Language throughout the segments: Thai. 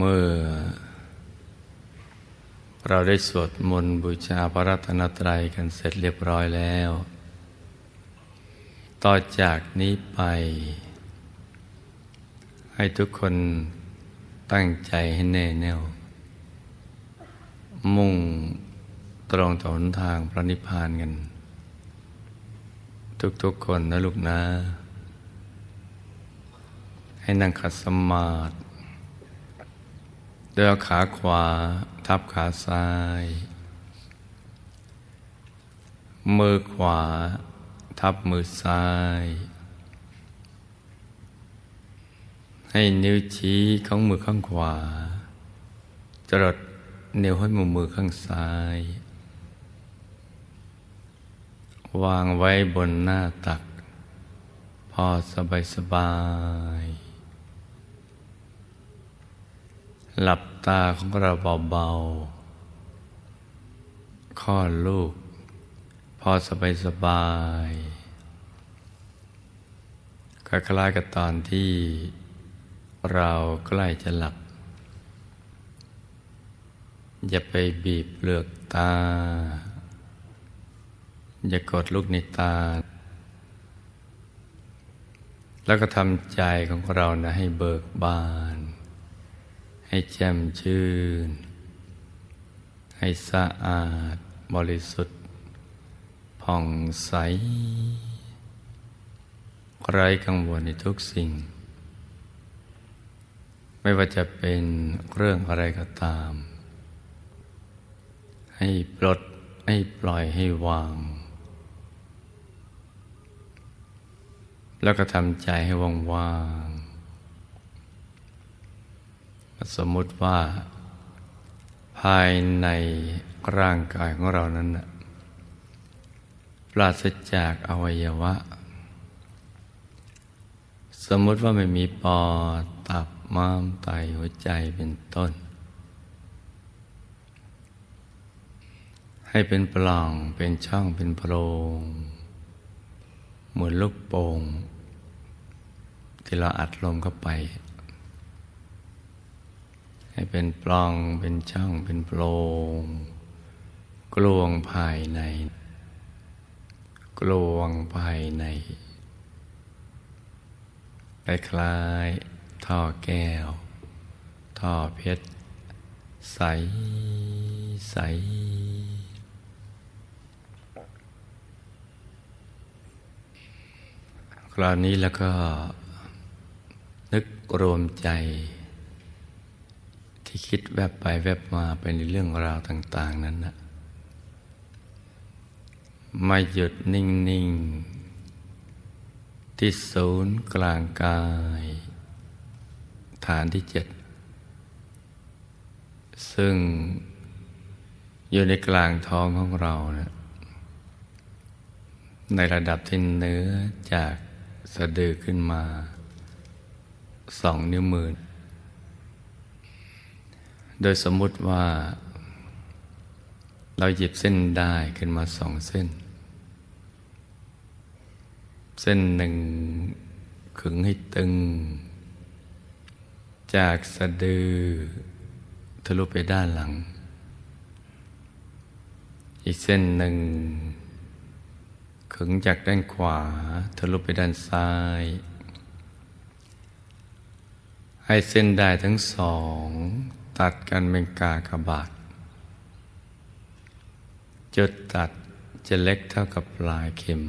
เมื่อ เราได้สวดมนต์บูชาพระรัตนตรัยกันเสร็จเรียบร้อยแล้ว ต่อจากนี้ไป ให้ทุกคนตั้งใจให้แน่แน่ว มุ่งตรงต่อหนทางพระนิพพานกัน ทุกๆคนนะลูกนะ ให้นั่งขัดสมาธิ ดยเอาขาขวาทับขาซ้าย มือขวาทับมือซ้าย ให้นิ้วชี้ของมือข้างขวา จรดนิ้วให้มือมือข้างซ้าย วางไว้บนหน้าตัก พอสบายสบาย หลับตาของเราเบาๆข้อลูก พอสบายสบายคล้ายๆกับตอนที่เราใกล้จะหลับ อย่าไปบีบเปลือกตา อย่ากดลูกในตา แล้วก็ทำใจของเรานะให้เบิกบาน ให้แจ่มชื่น ให้สะอาดบริสุทธิ์ ผ่องใส ไร้กังวลในทุกสิ่ง ไม่ว่าจะเป็นเรื่องอะไรก็ตาม ให้ปลด ให้ปล่อยให้วาง แล้วก็ทำใจให้ว่าง สมมุติว่า ภายในร่างกายของเรานั้นนะปราศจากอวัยวะ สมมุติว่าไม่มีปอดตับม้ามไตหัวใจเป็นต้น ให้เป็นปล่องเป็นช่องเป็นโพรงเหมือนลูกโป่งที่เราอัดลมเข้าไป ให้เป็นปล่องเป็นช่องเป็นโพรงกลวงภายใน กลวงภายในคล้ายๆท่อแก้ว ท่อเพชร ใสใสคราวนี้แล้วก็นึกรวมใจ ที่คิดแวบไปแวบมาไปในเรื่องราวต่าง ๆ นั้นนะไม่หยุดนิ่ง ๆ ที่ศูนย์กลางกาย ฐานที่เจ็ด ซึ่งอยู่ในกลางท้องของเรานะในระดับที่เนื้อจากสะดือขึ้นมาสองนิ้วมือ โดยสมมุติว่า เราหยิบเส้นได้ขึ้นมาสองเส้น เส้นหนึ่งขึงให้ตึง จากสะดือทะลุไปด้านหลัง อีกเส้นหนึ่งขึงจากด้านขวาทะลุไปด้านซ้าย ให้เส้นได้ทั้งสอง ตัดกันเป็นกากบาท จุดตัดจะเล็กเท่ากับปลายเข็ม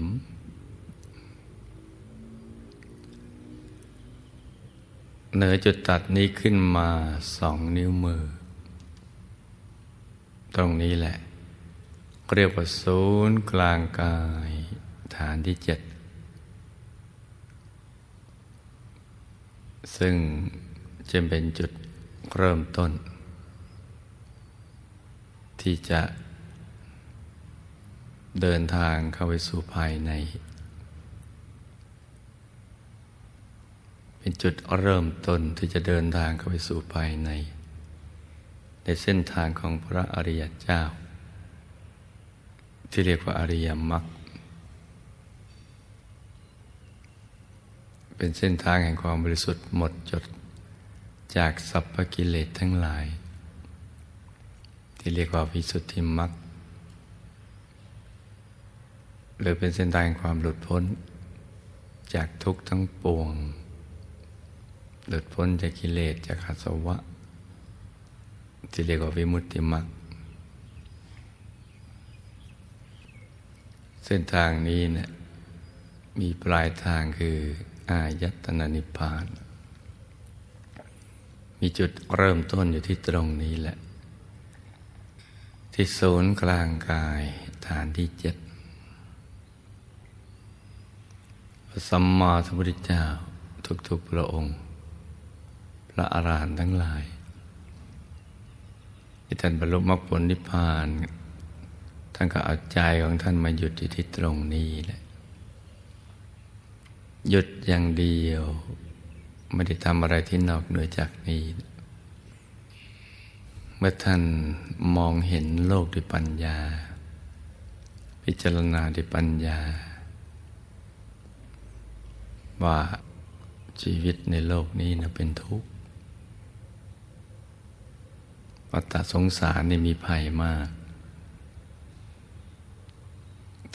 เหนือจุดตัดนี้ขึ้นมาสองนิ้วมือ ตรงนี้แหละ เรียกว่าศูนย์กลางกายฐานที่เจ็ดซึ่งจะเป็นจุด เริ่มต้น ที่จะเดินทางเข้าไปสู่ภายใน เป็นจุดเริ่มต้นที่จะเดินทางเข้าไปสู่ภายใน ในเส้นทางของพระอริยเจ้า ที่เรียกว่าอริยมรรคเป็นเส้นทางแห่งความบริสุทธิ์หมดจด จากสัพพกิเลสทั้งหลาย ที่เรียกว่าวิสุทธิมรรคหรือเป็นเส้นทางความหลุดพ้น จากทุกข์ทั้งปวง หลุดพ้นจากกิเลสจากอาสวะ ที่เรียกว่าวิมุตติมรรคเส้นทางนี้เนะี่ยมีปลายทางคือ อายตนะนิพพาน มีจุดเริ่มต้นอยู่ที่ตรงนี้แหละ ที่ศูนย์กลางกายฐานที่เจ็ดพระสัมมาสัมพุทธเจ้าทุกๆพระองค์ พระอรหันต์ทั้งหลายที่ท่านบรรลุมรรคผลนิพพาน ท่านก็เอาใจของท่านมาหยุดอยู่ที่ตรงนี้แหละ หยุดอย่างเดียว ไม่ได้ทำอะไรที่นอกเหนือจากนี้ เมื่อท่านมองเห็นโลกด้วยปัญญา พิจารณาด้วยปัญญา ว่าชีวิตในโลกนี้นะเป็นทุกข์วัฏสงสารนี่มีภัยมาก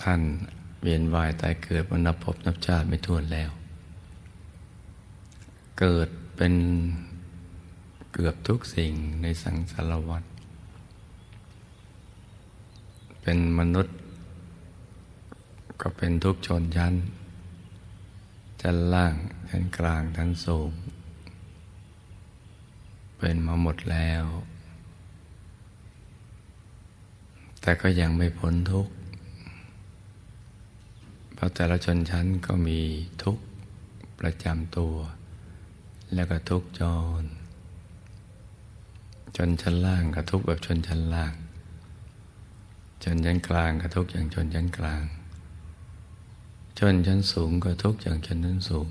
ท่านเวียนว่ายตายเกิดมานับพบนับชาติไม่ถ้วนแล้ว เกิดเป็นเกือบทุกสิ่งในสังสารวัฏเป็นมนุษย์ ก็เป็นทุกชนชั้นชั้นล่างชั้นกลางชั้นสูง เป็นมาหมดแล้ว แต่ก็ยังไม่พ้นทุกข์เพราะแต่ละชนชั้นก็มีทุกข์ประจำตัว แล้วก็ทุกข์จรชนชั้นล่างก็ทุกแบบชนชั้นล่างชนชั้นกลางก็ทุกอย่างชนชั้นกลาง ชนชั้นสูงก็ทุกอย่างชนชั้นสูง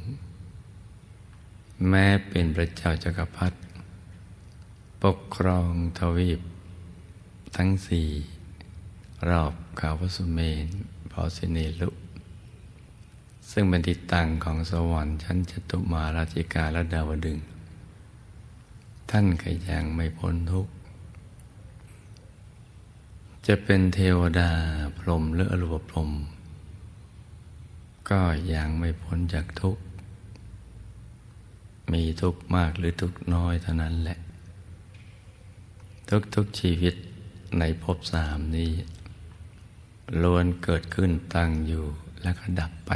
แม้เป็นพระเจ้าจักรพรรดิปกครองทวีป ทั้งสี่รอบขาวสุเมนพอสิเนลุ ซึ่งเป็นที่ตั้งของสวรรค์ชั้นจตุมาราชิกาและดาวดึง ท่านก็ยังไม่พ้นทุกข์ จะเป็นเทวดาพรหมหรืออรูปพรหมก็ยังไม่พ้นจากทุกข์ มีทุกข์มากหรือทุกข์น้อยเท่านั้นแหละ ทุกๆชีวิตในภพสามนี้ล้วนเกิดขึ้นตั้งอยู่แล้วก็ดับไป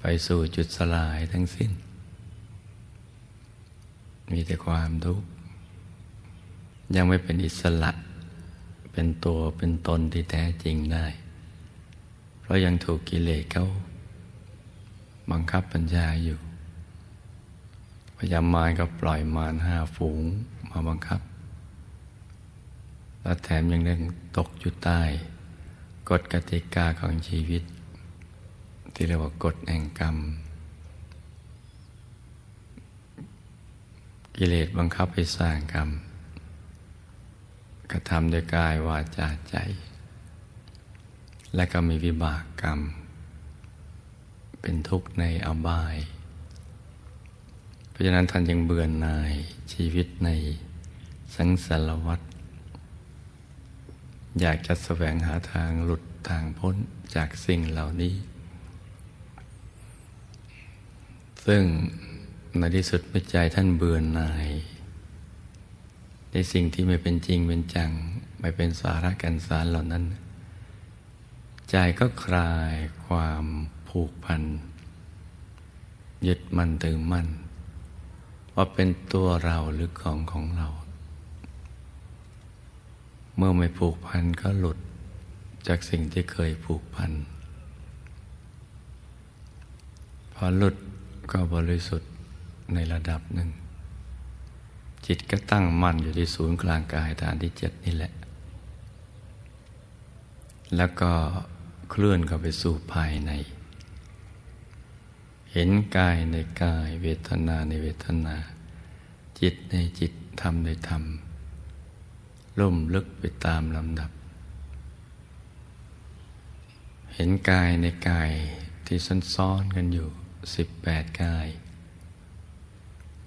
ไปสู่จุดสลายทั้งสิ้น มีแต่ความทุกข์ยังไม่เป็นอิสระ เป็นตัวเป็นตนที่แท้จริงได้ เพราะยังถูกกิเลสเขาบังคับปัญญาอยู่ พยายามมารก็ปล่อยมารห้าฝูงมาบังคับ และแถมยังเร่งตกอยู่ใต้กฎกติกาของชีวิต ที่เรียกว่ากฎแห่งกรรม กิเลสบังคับให้สร้างกรรม กระทำด้วยกายวาจาใจ และก็มีวิบากกรรม เป็นทุกข์ในอบาย เพราะฉะนั้นท่านยังเบื่อหน่ายชีวิตในสังสารวัฏอยากจะแสวงหาทางหลุดทางพ้นจากสิ่งเหล่านี้ ซึ่งในที่สุดเมื่อใจท่านเบื่อหน่าย ในสิ่งที่ไม่เป็นจริงเป็นจัง ไม่เป็นสาระกันสารเหล่านั้น ใจก็คลายความผูกพัน ยึดมั่นถือมั่น ว่าเป็นตัวเราหรือของของเรา เมื่อไม่ผูกพันก็หลุดจากสิ่งที่เคยผูกพัน พอหลุด ก็บริสุทธิ์ในระดับหนึ่ง จิตก็ตั้งมั่นอยู่ที่ศูนย์กลางกายฐานที่เจ็ดนี่แหละ แล้วก็เคลื่อนเข้าไปสู่ภายใน เห็นกายในกายเวทนาในเวทนา จิตในจิตธรรมในธรรมล่มลึกไปตามลำดับ เห็นกายในกายที่ซ้อนๆกันอยู่ สิบแปดกาย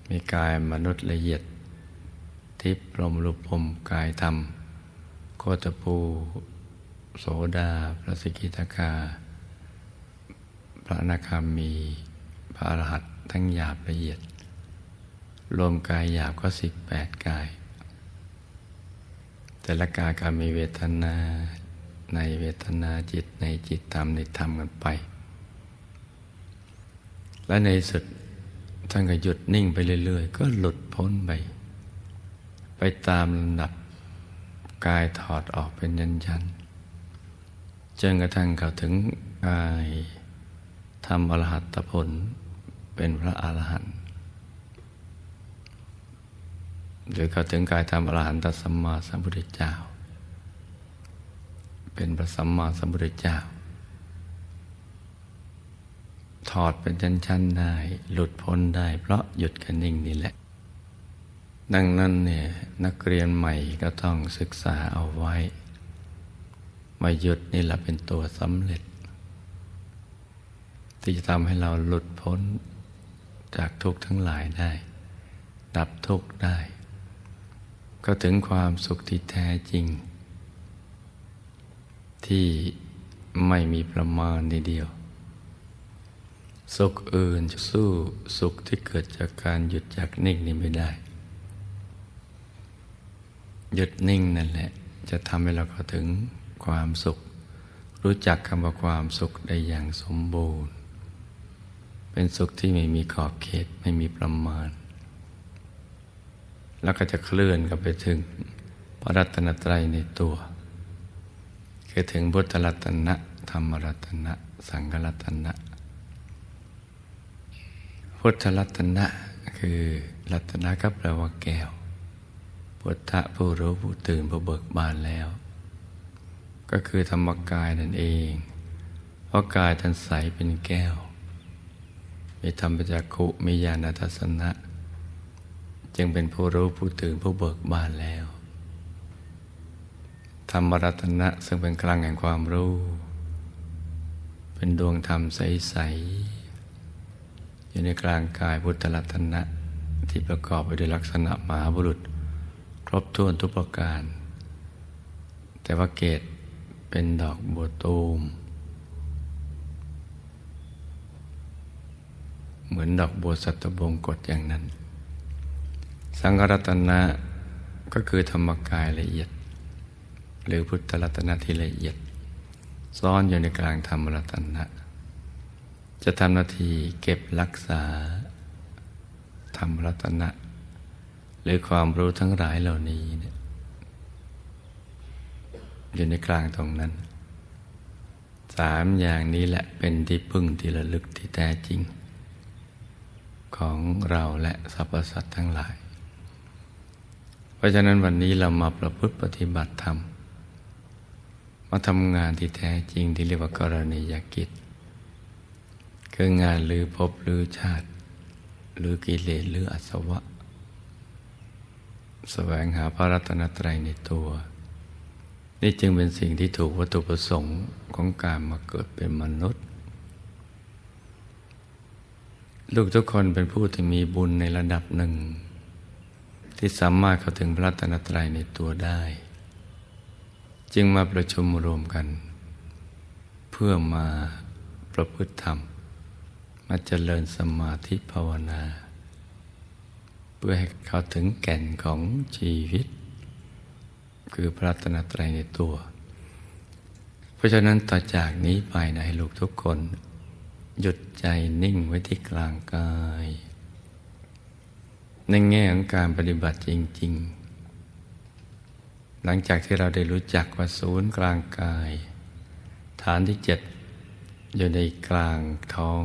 มีกายมนุษย์ละเอียด ทิพย์ลมรูปพรมกายธรรมโคตปูโสดา พระสกิทาคาพระนาคามี พระอรหัตทั้งหยาบละเอียด รวมกายหยาบก็สิบแปดกาย แต่ละกายก็มีเวทนาในเวทนาจิตในจิตธรรมในธรรมกันไป และในสุดท่านก็หยุดนิ่งไปเรื่อย ๆ ก็หลุดพ้นไป ไปตามลำดับกายถอดออกเป็นยันยันจนกระทั่งเข้าถึงกายทำอรหัตผลเป็นพระอรหันต์หรือเข้าถึงกายทำอรหันตสัมมาสัมพุทธเจ้า เป็นพระสัมมาสัมพุทธเจ้า ถอดเป็นชั้นๆได้ หลุดพ้นได้ เพราะหยุดกันนิ่งนี่แหละ ดังนั้นเนี่ยนักเรียนใหม่ก็ต้องศึกษาเอาไว้มาหยุดนี่แหละเป็นตัวสำเร็จ ที่จะทำให้เราหลุดพ้นจากทุกข์ทั้งหลายได้ ดับทุกข์ได้ ก็ถึงความสุขที่แท้จริง ที่ไม่มีประมาณในเดียว สุขอื่นจะสู้สุขที่เกิดจากการหยุดจากนิ่งนี่ไม่ได้ หยุดนิ่งนั่นแหละ จะทำให้เราเข้าถึงความสุข รู้จักคำว่าความสุขได้อย่างสมบูรณ์ เป็นสุขที่ไม่มีขอบเขตไม่มีประมาณ แล้วก็จะเคลื่อนกันไปถึงพระรัตนตรัยในตัว คือถึงพุทธรัตนะ ธรรมรัตนะ สังฆรัตนะ พุทธรัตนะคือรัตนะก็แปลว่าแก้ว พุทธะผู้รู้ผู้ตื่นผู้เบิกบานแล้ว ก็คือธรรมกายนั่นเอง เพราะกายท่านใสเป็นแก้ว มีธรรมปจักขุมีญาณทัศนะ จึงเป็นผู้รู้ผู้ตื่นผู้เบิกบานแล้ว ธรรมรัตนะซึ่งเป็นกลางแห่งความรู้ เป็นดวงธรรมใสๆ อยู่ในกลางกายพุทธรัตนะที่ประกอบไปด้วยลักษณะมหาบุรุษ ครบถ้วนทุกประการ แต่ว่าเกตเป็นดอกบัวตูม เหมือนดอกบัวสัตบงกฎอย่างนั้น สังฆรัตนะก็คือธรรมกายละเอียด หรือพุทธรัตนะที่ละเอียด ซ่อนอยู่ในกลางธรรมรัตนะ จะทำหน้าที่เก็บรักษา ธรรมรัตนะ หรือความรู้ทั้งหลายเหล่านี้เนี่ยอยู่ในกลางตรงนั้น สามอย่างนี้แหละเป็นที่พึ่งที่ระลึกที่แท้จริง ของเราและสรรพสัตว์ทั้งหลาย เพราะฉะนั้นวันนี้เรามาประพฤติปฏิบัติธรรม มาทำงานที่แท้จริงที่เรียกว่ากรณียกิจ คืองานหรือภพหรือชาติหรือกิเลสหรืออสวะ แสวงหาพระรัตนตรัยในตัว นี่จึงเป็นสิ่งที่ถูกวัตถุประสงค์ของการมาเกิดเป็นมนุษย์ ลูกทุกคนเป็นผู้ที่มีบุญในระดับหนึ่ง ที่สามารถเข้าถึงพระรัตนตรัยในตัวได้ จึงมาประชุมรวมกัน เพื่อมาประพฤติธรรม มาเจริญสมาธิภาวนา เพื่อให้เข้าถึงแก่นของชีวิต คือพระรัตนตรัยในตัว เพราะฉะนั้นต่อจากนี้ไปนะให้ลูกทุกคน หยุดใจนิ่งไว้ที่กลางกาย ในแง่ของการปฏิบัติจริง ๆ หลังจากที่เราได้รู้จักว่าศูนย์กลางกาย ฐานที่เจ็ดอยู่ในกลางท้อง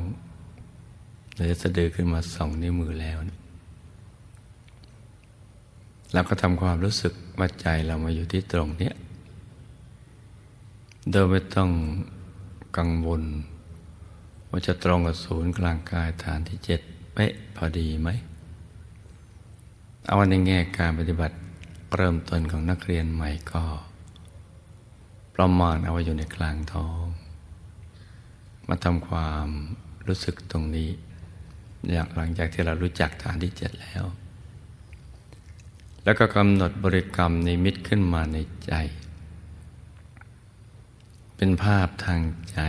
เหนือสะดือขึ้นมาสองนิ้วมือแล้วเราก็ทำความรู้สึกว่าใจเรามาอยู่ที่ตรงนี้โดยไม่ต้องกังวล ว่าจะตรงกับศูนย์กลางกายฐานที่เจ็ดเป๊ะพอดีไหม เอาในแง่การปฏิบัติเริ่มต้นของนักเรียนใหม่ก็ ประมาณเอาไว้อยู่ในกลางท้อง มาทำความรู้สึกตรงนี้ อย่างหลังจากที่เรารู้จักฐานที่เจ็ดแล้ว แล้วก็กำหนดบริกรรมนิมิตขึ้นมาในใจ เป็นภาพทางใจ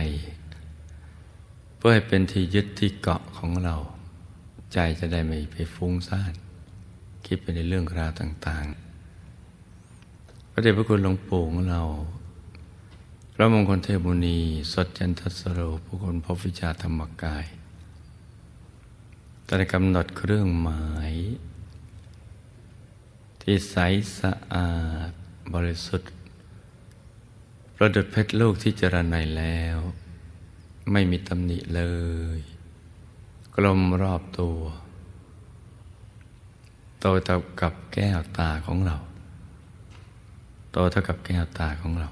เพื่อให้เป็นที่ยึดที่เกาะของเรา ใจจะได้ไม่ไปฟุ้งซ่าน คิดไปในเรื่องราวต่าง ๆ พระเดชพระคุณหลวงปู่ของเราพระมงคลเทพบุณีสดจันทสโรผู้คนพบวิชาธรรมกาย ตอนกำหนดเครื่องหมาย ที่ใสสะอาดบริสุทธิ์ ประดุดเพชรลูกที่เจรไนแล้ว ไม่มีตำหนิเลย กลมรอบตัว โตเท่ากับแก้วตาของเรา โตเท่ากับแก้วตาของเรา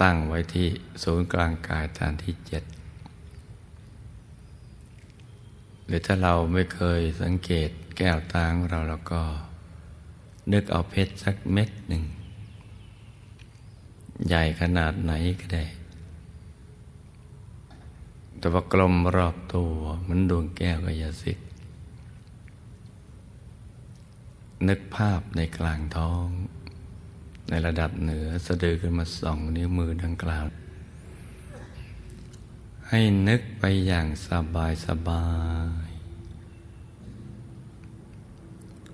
ตั้งไว้ที่ศูนย์กลางกายฐานที่เจ็ด หรือถ้าเราไม่เคยสังเกตแก้วตาของเราแล้วก็ นึกเอาเพชรสักเม็ดหนึ่ง ใหญ่ขนาดไหนก็ได้ แต่ว่ากลมรอบตัวเหมือนดวงแก้วกายสิทธิ์นึกภาพในกลางท้อง ในระดับเหนือสะดือขึ้นมาสองนิ้วมือดังกล่าว ให้นึกไปอย่างสบายสบาย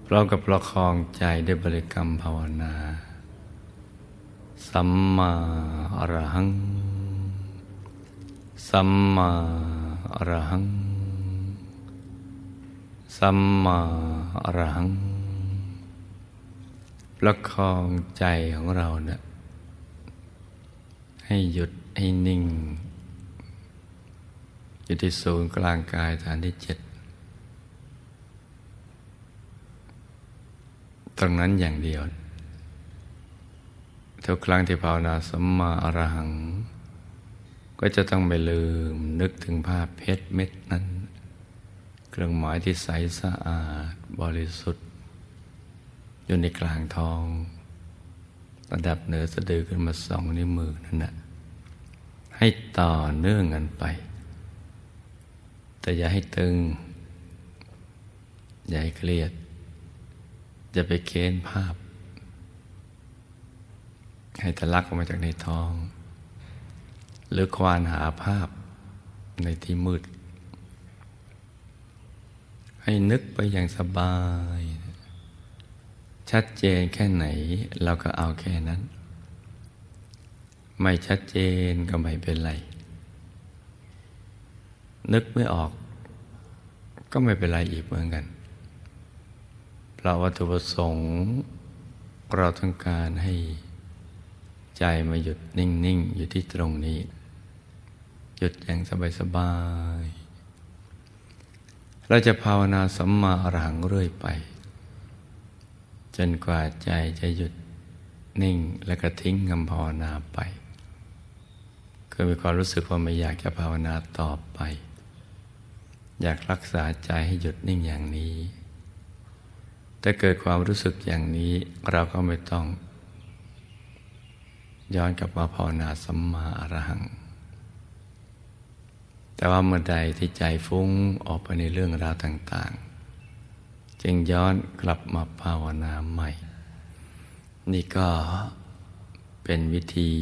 พร้อมกับประคองใจด้วยบริกรรมภาวนา สัมมาอรหัง สัมมาอรหัง สัมมาอรหัง ประคองใจของเราเนะี่ยให้หยุดให้นิ่ง อยู่ที่ศูนย์กลางกายฐานที่เจ็ดตรงนั้นอย่างเดียว ทุกครั้งที่ภาวนาสัมมาอรหัง ก็จะต้องไม่ลืมนึกถึงภาพเพชรเม็ดนั้น เครื่องหมายที่ใสสะอาดบริสุทธิ์ อยู่ในกลางทอง ระดับเหนือสะดือขึ้นมาสองนิ้วมือนั่นแหละให้ต่อเนื่องกันไป แต่อย่าให้ตึง อย่าให้เครียดจะไปเค้นภาพ ให้ทะลักออกมาจากในท้อง หรือควานหาภาพในที่มืด ให้นึกไปอย่างสบาย ชัดเจนแค่ไหนเราก็เอาแค่นั้น ไม่ชัดเจนก็ไม่เป็นไร นึกไม่ออก ก็ไม่เป็นไรอีกเหมือนกันราะวัตถุประสงค์เราต้องการให้ใจมาหยุดนิ่ง ๆ อยู่ที่ตรงนี้ หยุดอย่างสบาย ๆ เราจะภาวนาสัมมาอรหังเรื่อยไป จนกว่าใจจะหยุดนิ่งและก็ทิ้งคำภาวนาไปคือมีความรู้สึกว่าไม่อยากจะภาวนาต่อไป อยากรักษาใจให้หยุดนิ่งอย่างนี้ถ้าเกิดความรู้สึกอย่างนี้เราก็ไม่ต้อง ย้อนกลับมาภาวนาสัมมาอรหัง แต่ว่าเมื่อใดที่ใจฟุ้งออกไปในเรื่องราวต่าง ๆ จึงย้อนกลับมาภาวนาใหม่ นี่ก็เป็นวิธี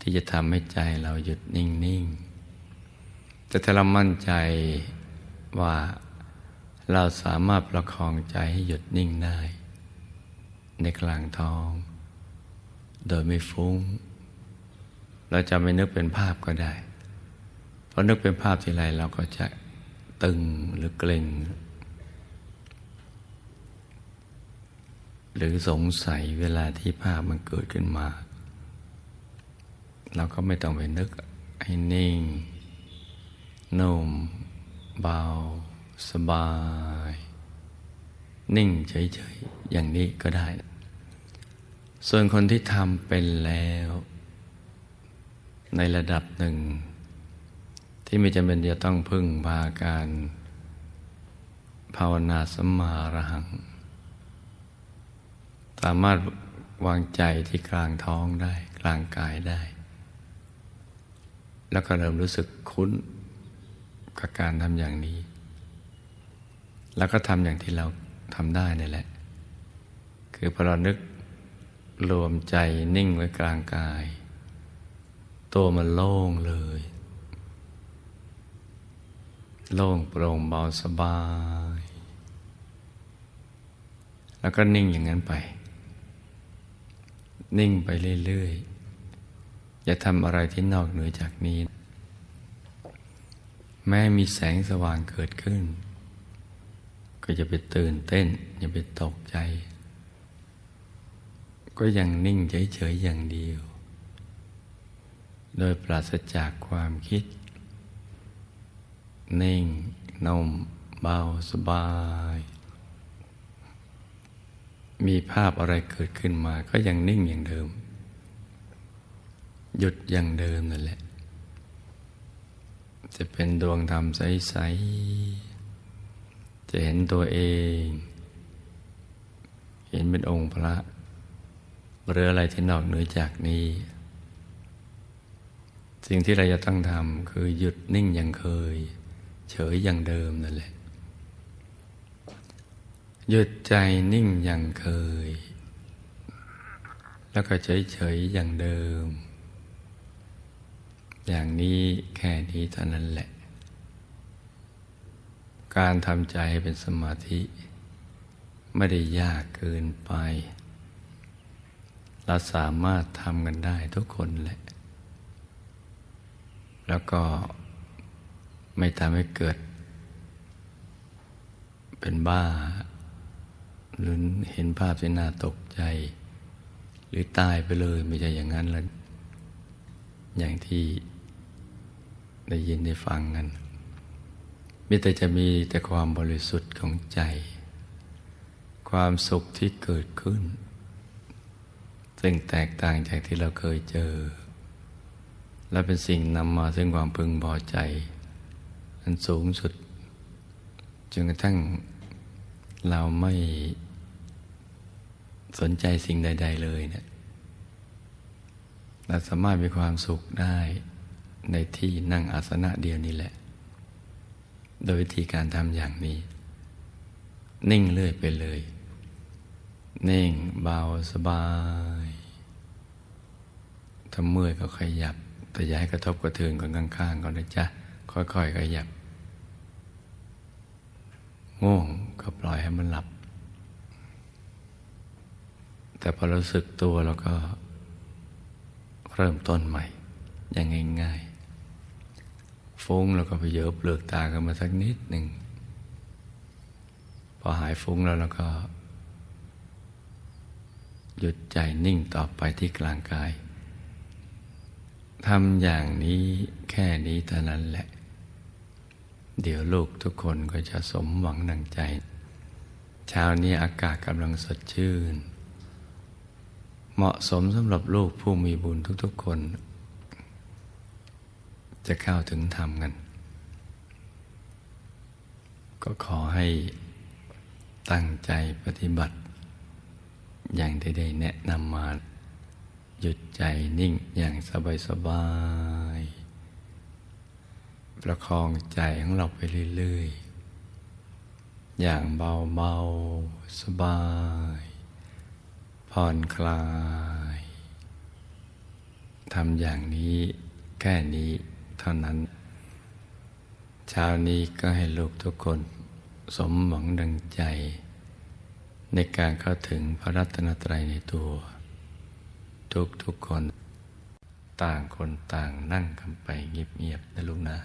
ที่จะทำให้ใจเราหยุดนิ่ง ๆ แต่ถ้าเรามั่นใจว่าเราสามารถประคองใจให้หยุดนิ่งได้ ในกลางท้อง โดยไม่ฟุง้ง เราจะไม่นึกเป็นภาพก็ได้ เพราะนึกเป็นภาพทีไรเราก็จะตึงหรือเกร็งหรือสงสัยเวลาที่ภาพมันเกิดขึ้นมา เราก็ไม่ต้องไปนึกให้นิ่ง นุ่ม เบา สบาย นิ่งเฉยๆ อย่างนี้ก็ได้ ส่วนคนที่ทำเป็นแล้ว ในระดับหนึ่ง ที่ไม่จำเป็นจะต้องพึ่งพาการ ภาวนาสมาระหัง สามารถวางใจที่กลางท้องได้ กลางกายได้ แล้วก็เริ่มรู้สึกคุ้น กับการทำอย่างนี้ แล้วก็ทำอย่างที่เราทำได้นี่แหละ คือพอเรานึกรวมใจนิ่งไว้กลางกาย ตัวมันโล่งเลย โล่งโปร่งเบาสบาย แล้วก็นิ่งอย่างนั้นไป นิ่งไปเรื่อยๆอย่าทำอะไรที่นอกเหนือจากนี้ ม้มีแสงสว่างเกิดขึ้น ก็จะไปตื่นเต้น อย่าไปตกใจ ก็ยังนิ่งเฉยๆอย่างเดียว โดยปราศจากความคิด นิ่งนุ่มเบาสบาย มีภาพอะไรเกิดขึ้นมา ก็ยังนิ่งอย่างเดิม หยุดอย่างเดิมนั่นแหละ จะเป็นดวงธรรมใส ๆ จะเห็นตัวเอง เห็นเป็นองค์พระหรืออะไรที่นอกเหนือจากนี้ สิ่งที่เราจะต้องทำคือหยุดนิ่งอย่างเคย เฉยอย่างเดิมนั่นแหละ หยุดใจนิ่งอย่างเคย แล้วก็เฉยเฉยๆอย่างเดิม อย่างนี้แค่นี้เท่านั้นแหละ การทำใจให้เป็นสมาธิ ไม่ได้ยากเกินไป เราสามารถทำกันได้ทุกคนแหละ แล้วก็ไม่ทำให้เกิด เป็นบ้า หรือเห็นภาพที่น่าตกใจ หรือตายไปเลยไม่ใช่อย่างนั้นแล้วอย่างที่ ได้ยินได้ฟังกันมีแต่จะมีแต่ความบริสุทธิ์ของใจ ความสุขที่เกิดขึ้น ซึ่งแตกต่างจากที่เราเคยเจอ และเป็นสิ่งนำมาซึ่งความพึงพอใจ อันสูงสุดจนกระทั่งเราไม่สนใจสิ่งใด ๆ เลยเนี่ยเราสามารถมีความสุขได้ ในที่นั่งอาสนะเดียวนี่แหละ โดยวิธีการทำอย่างนี้ นิ่งเรื่อยไปเลย นิ่งเบาสบายถ้าเมื่อยก็ขยับ แต่อย่าให้กระทบกระเทือนคนข้างๆก่อนนะจ๊ะ ค่อยๆขยับ ง่วงก็ปล่อยให้มันหลับ แต่พอเราสึกตัวแล้วก็เริ่มต้นใหม่อย่างง่ายๆ ฟุ้งแล้วก็ไปเยอะเปลือกตากันมาสักนิดหนึ่ง พอหายฟุ้งแล้วเราก็ หยุดใจนิ่งต่อไปที่กลางกายทำอย่างนี้แค่นี้เท่านั้นแหละ เดี๋ยวลูกทุกคนก็จะสมหวังดังใจ เช้านี้อากาศกำลังสดชื่น เหมาะสมสำหรับลูกผู้มีบุญทุกๆคน จะเข้าถึงธรรมกัน ก็ขอให้ตั้งใจปฏิบัติ อย่างที่ได้แนะนำมาหยุดใจนิ่งอย่างสบายๆประคองใจของเราไปเรื่อยๆ อย่างเบาๆ สบาย ผ่อนคลายทำอย่างนี้แค่นี้ เท่านั้น เช้านี้ก็ให้ลูกทุกคนสมหวังดังใจ ในการเข้าถึงพระรัตนตรัยในตัว ทุกทุกคน ต่างคนต่างนั่งกันไปเงียบๆนะลูกนะ